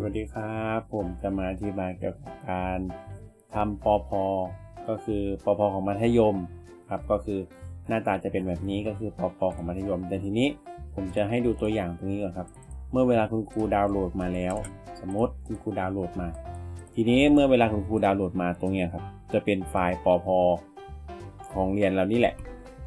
สวัสดีครับ ผมจะมาอธิบายเกี่ยวกับการทำปอพก็คือปอพของมัธยมครับ ก็คือหน้าตาจะเป็นแบบนี้ก็คือปอพของมัธยม แต่ทีนี้ผมจะให้ดูตัวอย่างตรงนี้ก่อนครับ เมื่อเวลาคุณครูดาวน์โหลดมาแล้ว สมมติคุณครูดาวน์โหลดมา ทีนี้เมื่อเวลาคุณครูดาวน์โหลดมาตรงนี้ครับ จะเป็นไฟล์ปอพของเรียนเรานี่แหละ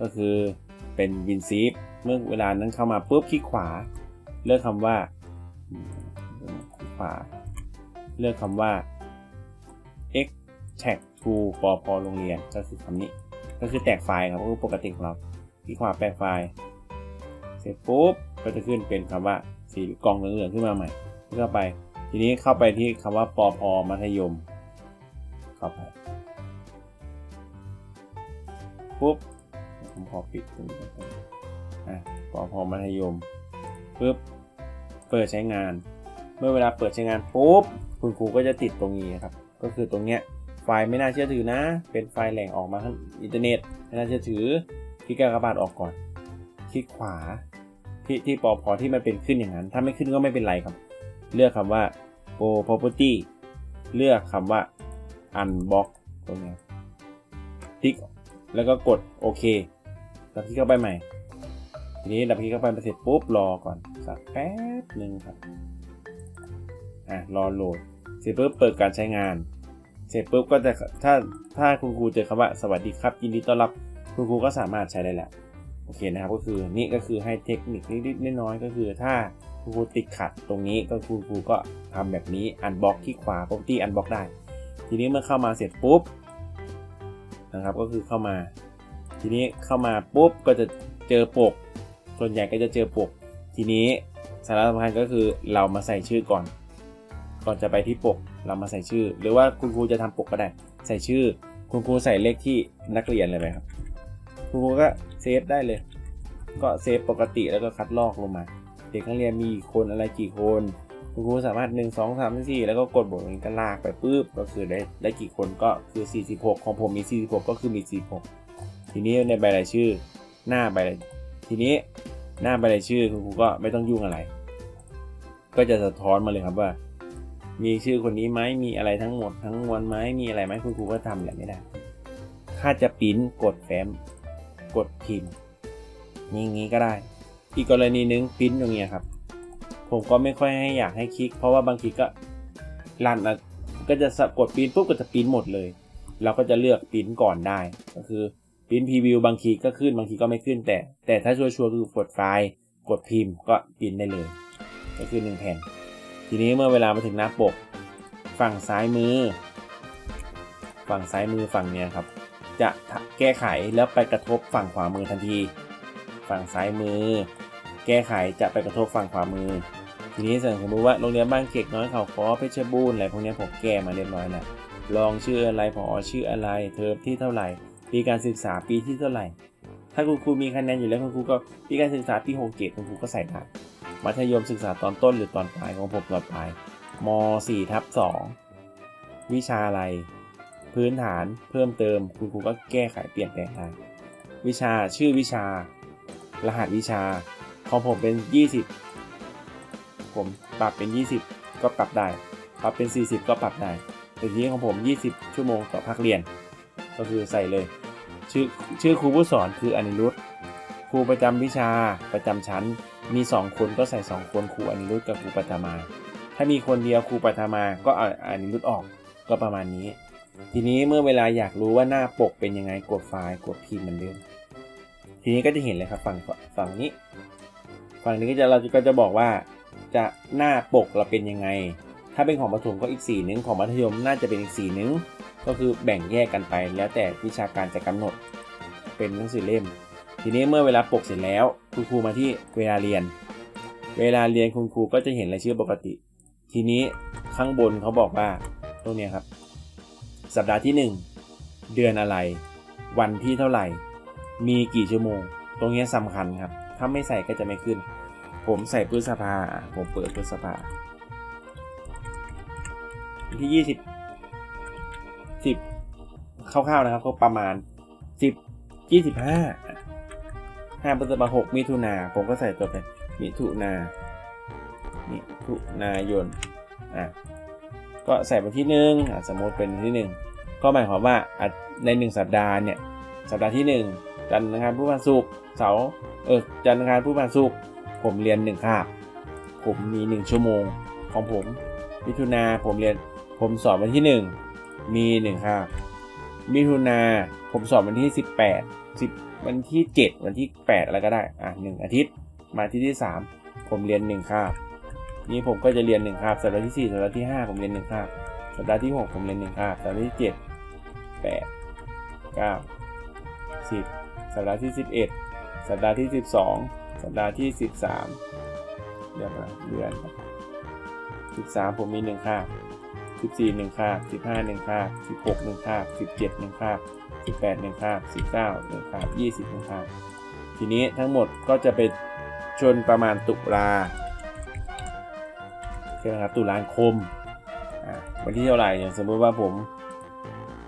ก็คือเป็นวินซีฟเมื่อเวลานั้นเข้ามาปุ๊บคลิกขวา เลือกคำว่า ขวา เลือกคำว่า extract to ปอพโรงเรียนก็คือคำนี้ ก็คือแตกไฟล์ครับก็คือปกติของเราคลิกขวาแปลไฟล์ เสร็จปุ๊บก็จะขึ้นเป็นคำว่าสีกล่องเหลืองๆขึ้นมาใหม่เข้าไป ทีนี้เข้าไปที่คำว่าปอพมัธยมเข้าไปปุ๊บผมขอปิดตรงนี้อะปอพมัธยมปุ๊บเปิดใช้งาน เมื่อเวลาเปิดใช้งานปุ๊บคุณครูก็จะติดตรงนี้ครับ ก็คือตรงเนี้ยไฟล์ไม่น่าเชื่อถือนะ เป็นไฟล์แหล่งออกมาทางอินเทอร์เน็ตไม่น่าเชื่อถือคลิกกากบาทออกก่อน คลิกขวาที่ที่ปอพอที่มันเป็นขึ้นอย่างนั้น ถ้าไม่ขึ้นก็ไม่เป็นไรครับ เลือกคำว่า Pro Property เลือกคำว่า Unbox ตรงนี้คลิกแล้วก็กดโอเคแล้วคลิกเข้าไปใหม่ ทีนี้ดับคลิกเข้าไปเสร็จปุ๊บรอก่อนสักแป๊บหนึ่งครับ อะรอโหลด เสร็จปุ๊บเปิดการใช้งาน เสร็จปุ๊บก็จะถ้าถ้าคุณครูเจอคำว่าสวัสดีครับ ยินดีต้อนรับคุณครูก็สามารถใช้ได้แหล้วโอเคนะครับก็คือนี่ก็คือให้เทคนิคนิดๆน้อยๆก็คือถ้าคุณครูติดขัดตรงนี้ก็คุณครูก็ทำแบบนี้อันบล็อกที่ขวา property อันบล็อกได้ ทีนี้เมื่อเข้ามาเสร็จปุ๊บนะครับก็คือเข้ามา ทีนี้เข้ามาปุ๊บก็จะเจอปก ส่วนใหญ่ก็จะเจอปก ทีนี้สาระสำคัญก็คือเรามาใส่ชื่อก่อน ก่อนจะไปที่ปกเรามาใส่ชื่อ หรือว่าคุณครูจะทำปกก็ได้ ใส่ชื่อ คุณครูใส่เลขที่นักเรียนเลยไหมครับ คุณครูก็เซฟได้เลย ก็เซฟปกติแล้วก็คัดลอกลงมา เด็กนักเรียนมีคนอะไรกี่คน คุณครูสามารถ 1 2 3 4 แล้วก็กดบทนี้ก็ลากไปปุ๊บก็คือได้ได้กี่คนก็คือ 46 ของผมมี 46 ก็คือมี 46 ทีนี้ในใบรายชื่อหน้าใบรายทีนี้หน้าใบรายชื่อคุณครูก็ไม่ต้องยุ่งอะไร ก็จะสะท้อนมาเลยครับว่า มีชื่อคนนี้ไหมมีอะไรทั้งหมดทั้งมวลไหมมีอะไรไหมคุณครูก็ทำแบบไม่ได้ถ้าจะปิ้นกดแฟ้ม กดพิมพ์นี่งี้ก็ได้ อีกกรณีหนึงปิ้นตรงเนี้ยครับ ผมก็ไม่ค่อยให้อยากให้คลิก เพราะว่าบางทีก็รันอะก็จะสะกดปิ้นปุ๊บก็จะปิ้นหมดเลย เราก็จะเลือกปิ้นก่อนได้ ก็คือปิ้นพรีวิวบางทีก็ขึ้นบางทีก็ไม่ขึ้น แต่ แต่ถ้าชัวร์ๆคือกดไฟล์ กดพิมพ์ก็ปิ้นได้เลย ก็คือหนึ่งแผ่น ทีนี้เมื่อเวลามาถึงหน้าปก ฝั่งซ้ายมือ ฝั่งซ้ายมือฝั่งเนี้ยครับ จะแก้ไขแล้วไปกระทบฝั่งขวามือทันที ฝั่งซ้ายมือ แก้ไขจะไปกระทบฝั่งขวามือ ทีนี้สมมติว่าโรงเรียนบ้านเขกน้อยเขาคอเพชรบูรณ์อะไรพวกนี้ผมแก้มาเรียบร้อยแล้วลองชื่ออะไรพอชื่ออะไร เทอมที่เท่าไหร่ปีการศึกษาปีที่เท่าไหร่ ถ้าคุณครูมีคะแนนอยู่แล้วคุณครูก็ปีการศึกษาปีหกเจ็ดคุณครูก็ใส่ได้ มัธยมศึกษาตอนต้นหรือตอนปลายของผมตอนปลายม4ทับ2วิชาอะไร พื้นฐานเพิ่มเติม คุณครูก็แก้ไขเปลี่ยนแปลงได้วิชาชื่อวิชา รหัสวิชาของผมเป็น 20 ผมปรับเป็น 20 ก็ปรับได้ปรับเป็น 40 ก็ปรับได้แต่ทีนี้ของผม 20 ชั่วโมงต่อภาคเรียน ก็คือใส่เลย ชื่อชื่อครูผู้สอนคืออนิรุตครูประจำวิชาประจำชั้น มี2คนก็ใส่2คนครูอนิรุตกับครูปัทมา ถ้ามีคนเดียวครูปัทมาก็เอาอนิรุตออกก็ประมาณนี้ ทีนี้เมื่อเวลาอยากรู้ว่าหน้าปกเป็นยังไงกดไฟล์กดพิมพ์เหมือนเดิมทีนี้ก็จะเห็นเลยครับฝั่งฝั่งนี้ ฝั่งนี้ก็จะเราก็จะบอกว่า จะหน้าปกเราเป็นยังไง ถ้าเป็นของประถมก็อีกสีหนึ่งของมัธยมน่าจะเป็นอีกสีหนึ่งก็คือแบ่งแยกกันไปแล้วแต่วิชาการจะกำหนด เป็นหนังสือเล่ม ทีนี้เมื่อเวลาปกเสร็จแล้ว คุณครูมาที่เวลาเรียน เวลาเรียนคุณครูก็จะเห็นรายชื่อปกติ ทีนี้ข้างบนเขาบอกว่าตรงนี้ครับ สัปดาห์ที่ 1 เดือนอะไร วันที่เท่าไหร่ มีกี่ชั่วโมง ตรงนี้สำคัญครับ ถ้าไม่ใส่ก็จะไม่ขึ้น ผมใส่พฤษภา ผมเปิดพฤษภาที่ยี่สิบสิบคร่าวๆนะครับก็ประมาณสิบยี่สิบ ห้าพฤษภาหกมิถุนาผมก็ใส่ตัวไป มิถุนามิถุนายนอะก็ใส่วันที่หนึ่งอะสมมติเป็นที่หนึ่งก็หมายความว่าในหนึ่งสัปดาห์เนี่ยสัปดาห์ที่หนึ่งจันทร์งารพุธพฤหัสศุกเสาร์เออจันทร์งารพุธพฤหัสศุกผมเรียนหนึ่งคาบผมมีหนึ่งชั่วโมงของผมมิถุนาผมเรียนผมสอบวันที่หนึ่งมีหนึ่งคาบมิถุนาผมสอบวันที่สิบแปดสิบ วันที่เจ็ดวันที่แปดอะไรก็ได้ อะหนึ่งอาทิตย์ มาอาที่ที่สามผมเรียนหนึ่งคาบ นี้ผมก็จะเรียนหนึ่งคาบ สัปดาห์ที่สี่สัปดาห์ที่ห้าผมเรียนหนึ่งคาบ สัปดาห์ที่หกผมเรียนหนึ่งคาบ สัปดาห์ที่เจ็ดแปดเก้าสิบสัปดาห์ที่สิบเอ็ดสัปดาห์ที่สิบสองสัปดาห์ที่สิบสามเดือนเดือนสิบสามผมมีหนึ่งคาบสิบสี่หนึ่งคาบสิบห้าหนึ่งคาบสิบหกหนึ่งคาบสิบเจ็ดหนึ่งคาบ สิบแปดหนึ่งคาบสิบเก้าหนึ่งคาบยี่สิบหนึ่งคาบทีนี้ทั้งหมดก็จะไปชนประมาณตุลาใช่ไหมครับตุลาคมอ่าวันที่เท่าไหร่อย่างสมมติว่าผม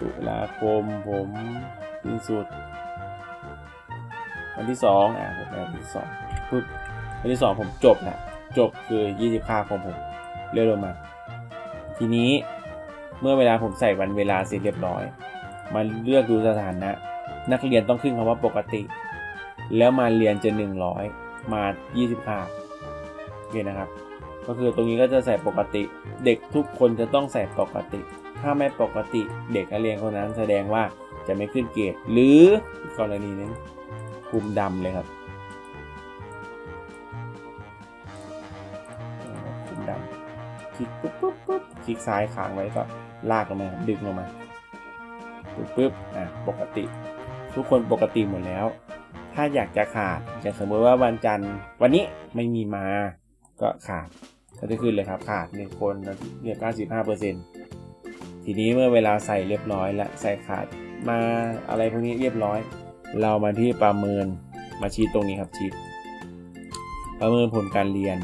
ตุลาคมผมสิ้นสุด วันที่สองอ่าผมไปวันที่สองปุ๊บวันที่สองผมจบนะจบคือยี่สิบค่าของผมเลื่อนลงมา ทีนี้เมื่อเวลาผมใส่วันเวลาเสร็จเรียบร้อย มาเลือกดูสถานะ นักเรียนต้องขึ้นคำว่าปกติ แล้วมาเรียนจะหนึ่งร้อยมา 20ค่าโอเคนะครับ ก็คือตรงนี้ก็จะใส่ปกติ เด็กทุกคนจะต้องใส่ปกติ ถ้าไม่ปกติเด็กนักเรียนคนนั้นแสดงว่าจะไม่ขึ้นเกรดหรือกรณีนึงกลุ่มดำเลยครับกลุ่มดำคลิกปุ๊บปุ๊บปุ๊บคลิกซ้ายค้างไว้ก็ลากลงมาดึงลงมา ปุ๊บปุ๊บอะปกติ ทุกคนปกติหมดแล้ว ถ้าอยากจะขาดอย่างสมมติว่าวันจันทร์วันนี้ไม่มีมาก็ขาดก็จะขึ้นเลยครับขาดหนึ่งคนเรียก95เปอร์เซ็นต์ทีนี้เมื่อเวลาใส่เรียบร้อยแล้วใส่ขาดมาอะไรพวกนี้เรียบร้อย เรามาที่ประเมินมาชี้ตรงนี้ครับชี้ประเมินผลการเรียน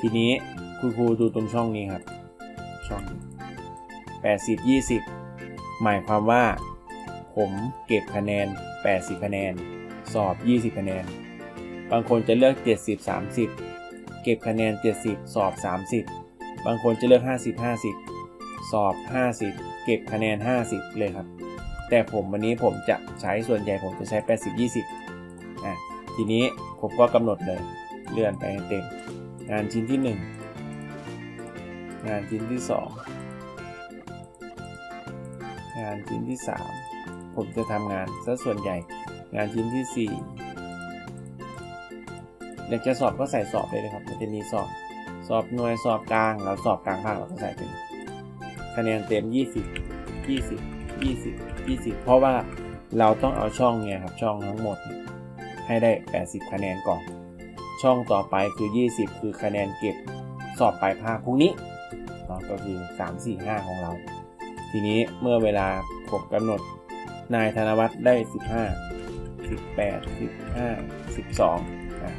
ทีนี้คุณครูดูตรงช่องนี้ครับ ช่อง 80 20 หมายความว่า ผมเก็บคะแนน 80 คะแนน สอบ 20 คะแนน บางคนจะเลือก 70 30 เก็บคะแนน 70 สอบ 30 บางคนจะเลือก 50 50 สอบ 50 เก็บคะแนน 50 เลยครับ แต่ผมวันนี้ผมจะใช้ส่วนใหญ่ผมจะใช้ 80 20อะทีนี้ผมก็กำหนดเลยเลื่อนไปเต็ม งานชิ้นที่ 1 งานชิ้นที่ 2 งานชิ้นที่ 3 ผมจะทำงานซะส่วนใหญ่งานชิ้นที่ 4 อยากจะสอบก็ใส่สอบเลยนะครับ มันจะมีสอบ สอบหน่วยสอบกลางเราสอบกลางภาคเราก็ใส่เป็นคะแนนเต็ม 20 20 20 20 เพราะว่าเราต้องเอาช่องเนี่ยครับช่องทั้งหมด ให้ได้ 80 คะแนนก่อน ช่องต่อไปคือ 20 คือคะแนนเก็บสอบปลายภาคพรุ่งนี้ก็คือ 3 4 5 ของเรา ทีนี้เมื่อเวลาผมกำหนดนายธนวัฒน์ได้ 15 18 15 12อะ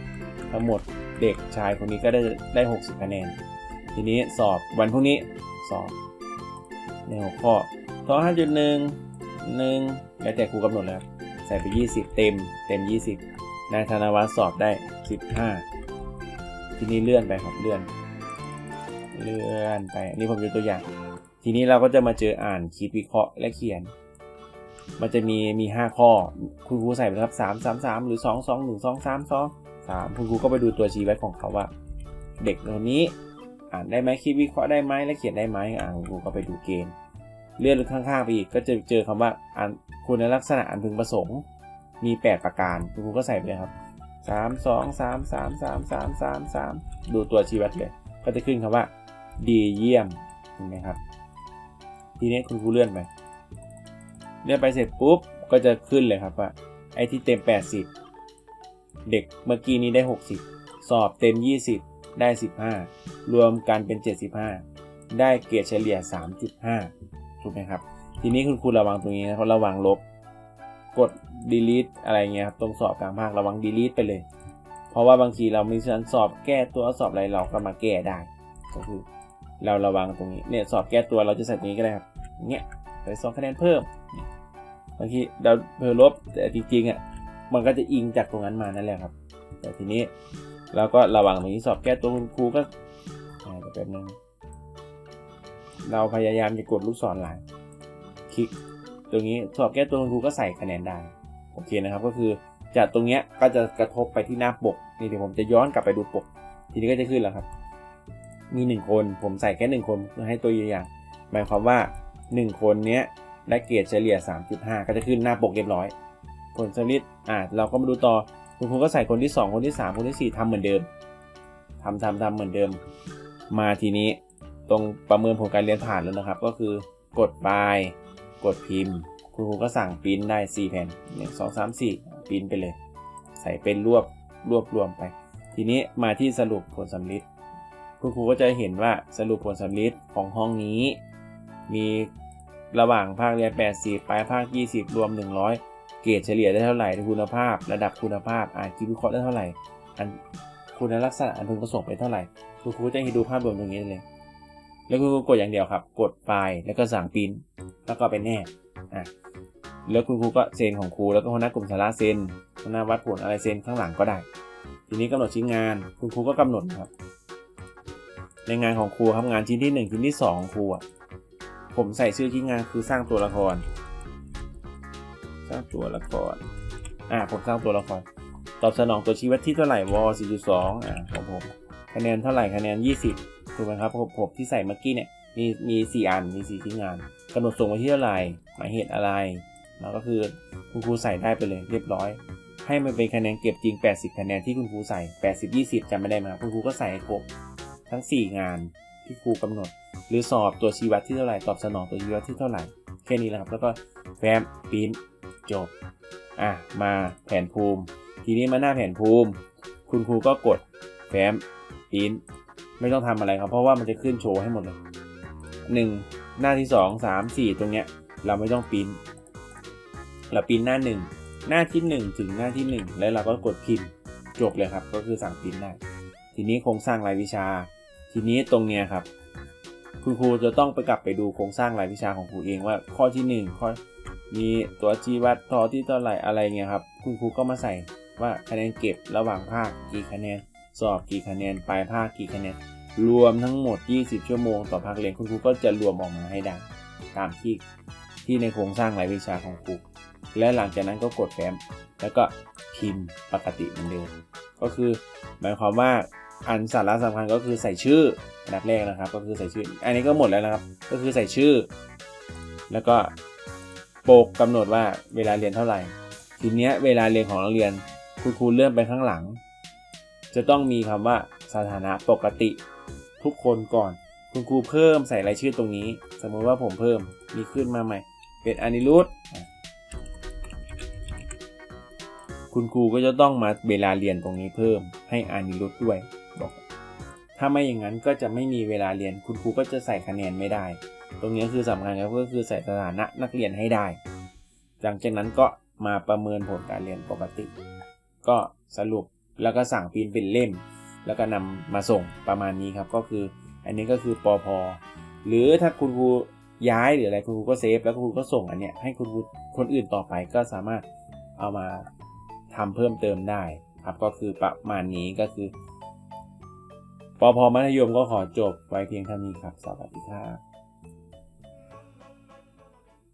ทั้งหมดเด็กชายคนนี้ก็ได้ได้ 60 คะแนน ทีนี้สอบวันพรุ่งนี้สอบในหัวข้อข้อ5.1 1 แล้วแต่ครูกำหนดแล้วใส่ไป 20 เต็มเต็ม 20 นายธนวัฒน์สอบได้ 15 ทีนี้เลื่อนไปครับเลื่อน เลื่อนไป นี่ผมยกตัวอย่าง ทีนี้เราก็จะมาเจออ่านคิดวิเคราะห์และเขียน มันจะมีมี 5 ข้อ คุณครูใส่ไปครับ3 3 3 หรือ 2 2 1 2 3 2 3คุณครูก็ไปดูตัวชี้วัดของเขาว่า เด็กคนนี้อ่านได้ไหมคิดวิเคราะห์ได้ไหมและเขียนได้ไหมอ่าคุณครูก็ไปดูเกณฑ์เลื่อนข้างๆไปอีกก็จะเจอคำว่าอ่านคุณลักษณะอันพึงประสงค์ มี 8 ประการคุณครูก็ใส่ไปเลยครับ 3 2 3 3 3 3 3 3 ดูตัวชี้วัดเลย ก็จะขึ้นคำว่า ดีเยี่ยมเห็นไหมครับ ทีนี้คุณครูเลื่อนไปเลื่อนไปเสร็จปุ๊บก็จะขึ้นเลยครับว่าไอ้ที่เต็ม 80 เด็กเมื่อกี้นี้ได้ 60 สอบเต็ม 20 ได้ 15 รวมกันเป็น 75 ได้เกรดเฉลี่ย 3.5 ถูกไหมครับ ทีนี้คุณครูระวังตรงนี้นะระวังลบ กด delete อะไรเงี้ยครับตรงสอบกลางภาคระวัง delete ไปเลย เพราะว่าบางทีเรามีชั้นสอบแก้ตัวสอบอะไรเราก็มาแก้ได้ก็คือ เราระวังตรงนี้เนี่ยสอบแก้ตัวเราจะใส่ตรงนี้ก็ได้ครับเนี่ยใส่สองคะแนนเพิ่มบางทีเราเพิ่มลบแต่จริงๆอะมันก็จะอิงจากตรงนั้นมานั่นแหละครับ แต่ทีนี้เราก็ระวังตรงนี้สอบแก้ตัวคุณครูก็อ่าเดี๋ยวแป๊บนึงเราพยายามจะกดลูกศรหลังคลิกตรงนี้สอบแก้ตัวคุณครูก็ใส่คะแนนได้โอเคนะครับก็คือจากตรงเนี้ยก็จะกระทบไปที่หน้าปกนี่เดี๋ยวผมจะย้อนกลับไปดูปก ทีนี้ก็จะขึ้นแล้วครับ มีหนึ่งคน ผมใส่แค่หนึ่งคนเพื่อให้ตัวอย่าง หมายความว่าหนึ่งคนเนี้ยได้เกรดเฉลี่ย 3.5 ก็จะขึ้นหน้าปกเรียบร้อย ผลสลิดอ่าเราก็มาดูต่อคุณครูก็ใส่คนที่ 2 คนที่ 3 คนที่ 4ทำเหมือนเดิมทำทำทำเหมือนเดิม มาทีนี้ตรงประเมินผลการเรียนผ่านแล้วนะครับ ก็คือกดบายกดพิมพ์ คุณครูก็สั่งปริ้นได้ 4 แผ่น1 2 3 4ปริ้นไปเลย ใส่เป็นรวบรวบรวมไป ทีนี้มาที่สรุปผลสำลิด คุณครูก็จะเห็นว่าสรุปผลสำลิดของห้องนี้ มีระหว่างภาคเรียน 80 ปลายภาค 20 รวม 100 เกรดเฉลี่ยได้เท่าไหร่คุณภาพ ระดับคุณภาพอ่านคิดวิเคราะห์ได้เท่าไหร่อันคุณลักษณะอันพึงประสงค์ไปเท่าไหร่คุณครูจะให้ดูภาพรวมตรงนี้เลย แล้วคุณครูกดอย่างเดียวครับ กดไฟล์แล้วก็สั่งปริ้นแล้วก็เป็นแนบอะแล้วคุณครูก็เซ็นของครูแล้วก็หัวหน้ากลุ่มสาระเซ็นหัวหน้าวัดผลอะไรเซ็นข้างหลังก็ได้ ทีนี้กำหนดชิ้นงาน คุณครูก็กำหนดครับ ในงานของครูครับงานชิ้นที่หนึ่งชิ้นที่สองของครูอะผมใส่ชื่อชิ้นงานคือสร้างตัวละคร สร้างตัวละครอ่าผมสร้างตัวละคร ตอบสนองตัวชี้วัดที่เท่าไหร่วอ4.2อ่าของผมคะแนนเท่าไหร่คะแนน 20ถูกไหมครับผมผมที่ใส่เมื่อกี้เนี่ยมีมี4อันมี4ชิ้นงานกำหนดส่งไปที่เท่าไหร่หมายเหตุอะไรแล้วก็คือคุณครูใส่ได้ไปเลยเรียบร้อย ให้มันเป็นคะแนนเก็บจริง 80 คะแนนที่คุณครูใส่ 80 20จำไม่ได้ไหมครับคุณครูก็ใส่ให้ครบ ทั้ง 4 งานที่ครูกำหนด หรือสอบตัวชี้วัดที่เท่าไหร่ตอบสนองตัวชี้วัดที่เท่าไหร่แค่นี้แหละครับแล้วก็แฟ้มปริ้นจบอะมาแผนภูมิ ทีนี้มาหน้าแผนภูมิ คุณครูก็กดแฟ้มปริ้นไม่ต้องทำอะไรครับเพราะว่ามันจะขึ้นโชว์ให้หมดเลยหนึ่งหน้าที่สองสามสี่ตรงเนี้ยเราไม่ต้องปริ้นเราปริ้นหน้าหนึ่งหน้าที่หนึ่งถึงหน้าที่หนึ่งแล้วเราก็กดพิมพ์จบเลยครับ ก็คือสั่งปริ้นได้ ทีนี้โครงสร้างรายวิชา ทีนี้ตรงเนี้ยครับ คุณครูจะต้องไปกลับไปดูโครงสร้างรายวิชาของครูเองว่าข้อที่หนึ่งข้อมีตัวชี้วัดทอที่เท่าไหร่อะไรเงี้ยครับ คุณครูก็มาใส่ว่าคะแนนเก็บระหว่างภาคกี่คะแนน สอบกี่คะแนนปลายภาคกี่คะแนน รวมทั้งหมด 20 ชั่วโมงต่อภาคเรียนคุณครูก็จะรวมออกมาให้ได้ตามที่ที่ในโครงสร้างรายวิชาของครูและหลังจากนั้นก็กดแฟ้มแล้วก็พิมพ์ปกติเหมือนเดิมก็คือ หมายความว่า อันสาระสำคัญก็คือใส่ชื่ออันดับแรกนะครับ ก็คือใส่ชื่อ อันนี้ก็หมดแล้วนะครับ ก็คือใส่ชื่อ แล้วก็โปกกำหนดว่าเวลาเรียนเท่าไหร่ ทีเนี้ยเวลาเรียนของนักเรียนคุณครูเลื่อนไปข้างหลัง จะต้องมีคำว่าสถานะปกติทุกคนก่อน คุณครูเพิ่มใส่รายชื่อตรงนี้ สมมติว่าผมเพิ่มมีขึ้นมาใหม่ เป็นอนิรุตคุณครูก็จะต้องมาเวลาเรียนตรงนี้เพิ่มให้อานิรุตด้วย ถ้าไม่อย่างนั้นก็จะไม่มีเวลาเรียน คุณครูก็จะใส่คะแนนไม่ได้ ตรงนี้คือสำคัญครับก็คือใส่สถานะนักเรียนให้ได้ หลังจากนั้นก็มาประเมินผลการเรียนปกติ ก็สรุปแล้วก็สั่งพิมพ์เป็นเล่ม แล้วก็นำมาส่งประมาณนี้ครับ ก็คืออันนี้ก็คือปอพอหรือถ้าคุณครูย้ายหรืออะไรคุณครูก็เซฟแล้วคุณครูก็ส่งอันเนี้ยให้คุณครูคนอื่นต่อไปก็สามารถเอามาทำเพิ่มเติมได้ครับก็คือประมาณนี้ก็คือ ปอพอมัธยมก็ขอจบไว้เพียงเท่านี้ครับ สวัสดีครับ